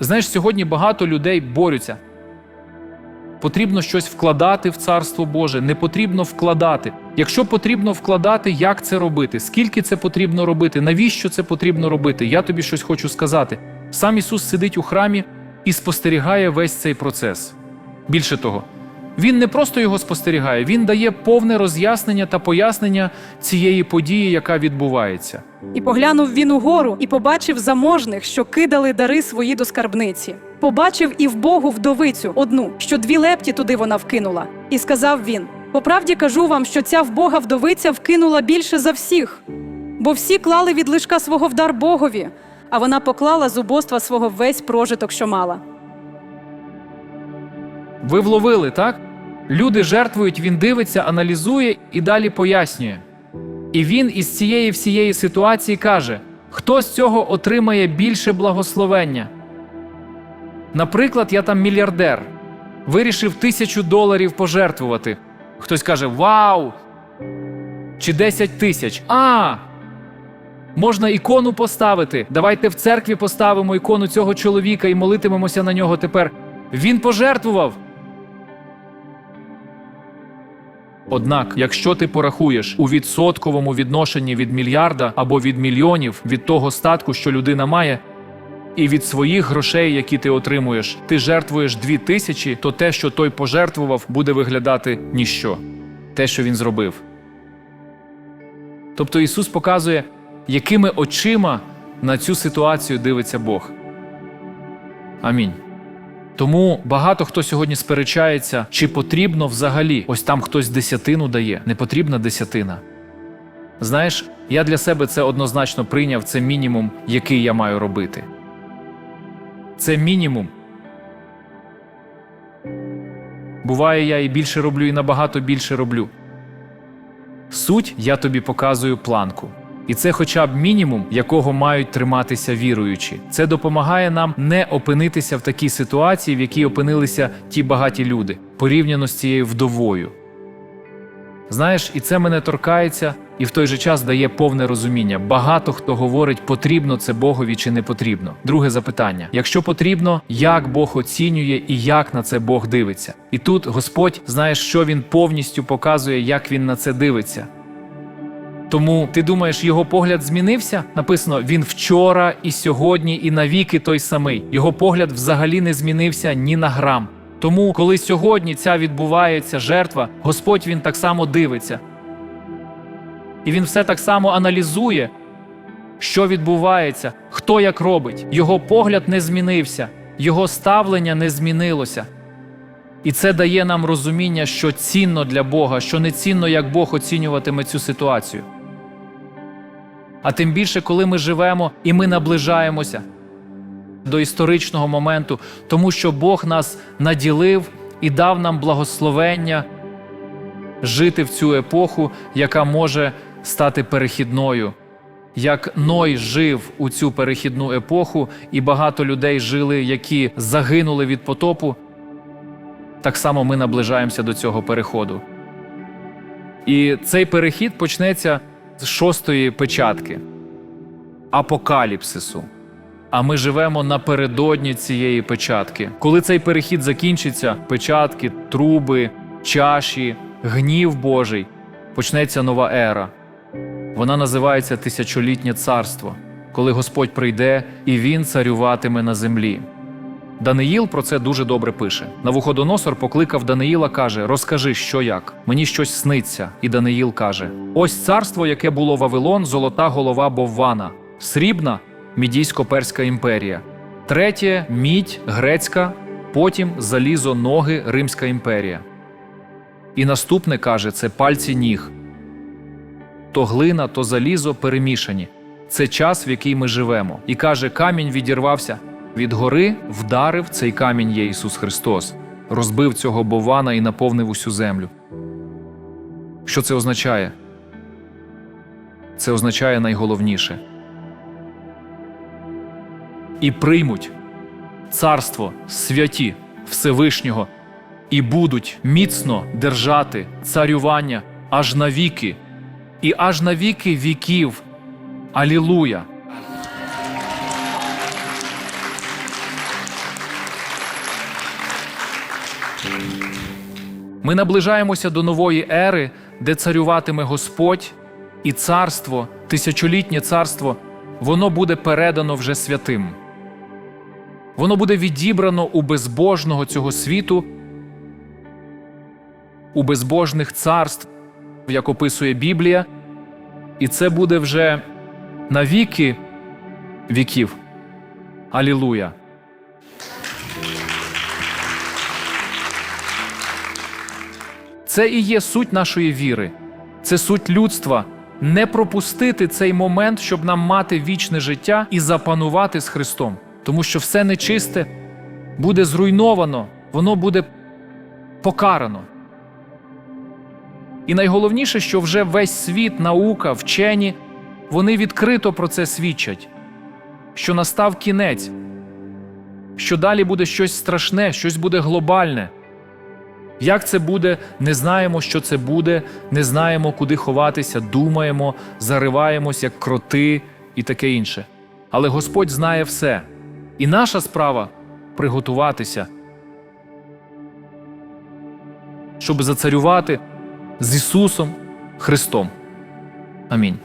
Знаєш, сьогодні багато людей борються. Потрібно щось вкладати в Царство Боже, не потрібно вкладати. Якщо потрібно вкладати, як це робити? Скільки це потрібно робити? Навіщо це потрібно робити? Я тобі щось хочу сказати. Сам Ісус сидить у храмі і спостерігає весь цей процес. Більше того, Він не просто його спостерігає, він дає повне роз'яснення та пояснення цієї події, яка відбувається. І поглянув він угору і побачив заможних, що кидали дари свої до скарбниці. Побачив і вбогу вдовицю одну, що дві лепті туди вона вкинула. І сказав він: По правді кажу вам, що ця вбога вдовиця вкинула більше за всіх, бо всі клали від лишка свого в дар Богові, а вона поклала з убоства свого весь прожиток, що мала. Ви вловили, так? Люди жертвують, він дивиться, аналізує і далі пояснює. І він із цієї всієї ситуації каже: хто з цього отримає більше благословення? Наприклад, я там мільярдер, вирішив тисячу доларів пожертвувати. Хтось каже: Вау! Чи 10 тисяч. А! Можна ікону поставити. Давайте в церкві поставимо ікону цього чоловіка і молитимемося на нього тепер. Він пожертвував. Однак, якщо ти порахуєш у відсотковому відношенні від мільярда або від мільйонів від того статку, що людина має, і від своїх грошей, які ти отримуєш, ти жертвуєш дві тисячі, то те, що той пожертвував, буде виглядати ніщо. Те, що він зробив. Тобто Ісус показує, якими очима на цю ситуацію дивиться Бог. Амінь. Тому багато хто сьогодні сперечається, чи потрібно взагалі ось там хтось десятину дає, не потрібна десятина. Знаєш, я для себе це однозначно прийняв, це мінімум, який я маю робити. Це мінімум. Буває, я і більше роблю, і набагато більше роблю. Суть я тобі показую планку. І це хоча б мінімум, якого мають триматися віруючі. Це допомагає нам не опинитися в такій ситуації, в якій опинилися ті багаті люди, порівняно з цією вдовою. Знаєш, і це мене торкається, і в той же час дає повне розуміння. Багато хто говорить, потрібно це Богові чи не потрібно. Друге запитання: якщо потрібно, як Бог оцінює і як на це Бог дивиться? І тут Господь знаєш, що він повністю показує, як він на це дивиться. Тому ти думаєш, його погляд змінився? Написано, він вчора і сьогодні, і навіки той самий. Його погляд взагалі не змінився ні на грам. Тому, коли сьогодні ця відбувається жертва, Господь він так само дивиться. І він все так само аналізує, що відбувається, хто як робить. Його погляд не змінився, його ставлення не змінилося. І це дає нам розуміння, що цінно для Бога, що не цінно, як Бог оцінюватиме цю ситуацію. А тим більше, коли ми живемо і ми наближаємося до історичного моменту, тому що Бог нас наділив і дав нам благословення жити в цю епоху, яка може стати перехідною. Як Ной жив у цю перехідну епоху, і багато людей жили, які загинули від потопу, так само ми наближаємося до цього переходу. І цей перехід почнеться з шостої печатки апокаліпсису. А ми живемо напередодні цієї печатки. Коли цей перехід закінчиться, печатки, труби, чаші, гнів Божий, почнеться нова ера. Вона називається Тисячолітнє царство, коли Господь прийде і Він царюватиме на землі. Даниїл про це дуже добре пише. Навуходоносор покликав Даниїла, каже: Розкажи, що як. Мені щось сниться. І Даниїл каже: Ось царство, яке було Вавилон, золота голова Боввана, срібна мідійсько-перська імперія, третє мідь грецька, потім залізо ноги Римська імперія. І наступне каже: це пальці ніг. То глина, то залізо перемішані. Це час, в який ми живемо. І каже, камінь відірвався. Від гори вдарив цей камінь є Ісус Христос, розбив цього бована і наповнив усю землю. Що це означає? Це означає найголовніше. І приймуть царство святі Всевишнього, і будуть міцно держати царювання аж на віки, і аж на віки віків. Алілуя! Ми наближаємося до нової ери, де царюватиме Господь, і царство, тисячолітнє царство, воно буде передано вже святим. Воно буде відібрано у безбожного цього світу, у безбожних царств, як описує Біблія, і це буде вже на віки віків. Алілуя! Це і є суть нашої віри, це суть людства не пропустити цей момент, щоб нам мати вічне життя і запанувати з Христом. Тому що все нечисте буде зруйновано, воно буде покарано. І найголовніше, що вже весь світ, наука, вчені, вони відкрито про це свідчать, що настав кінець, що далі буде щось страшне, щось буде глобальне. Як це буде, не знаємо, що це буде, не знаємо, куди ховатися, думаємо, зариваємось, як кроти і таке інше. Але Господь знає все. І наша справа приготуватися, щоб зацарювати з Ісусом Христом. Амінь.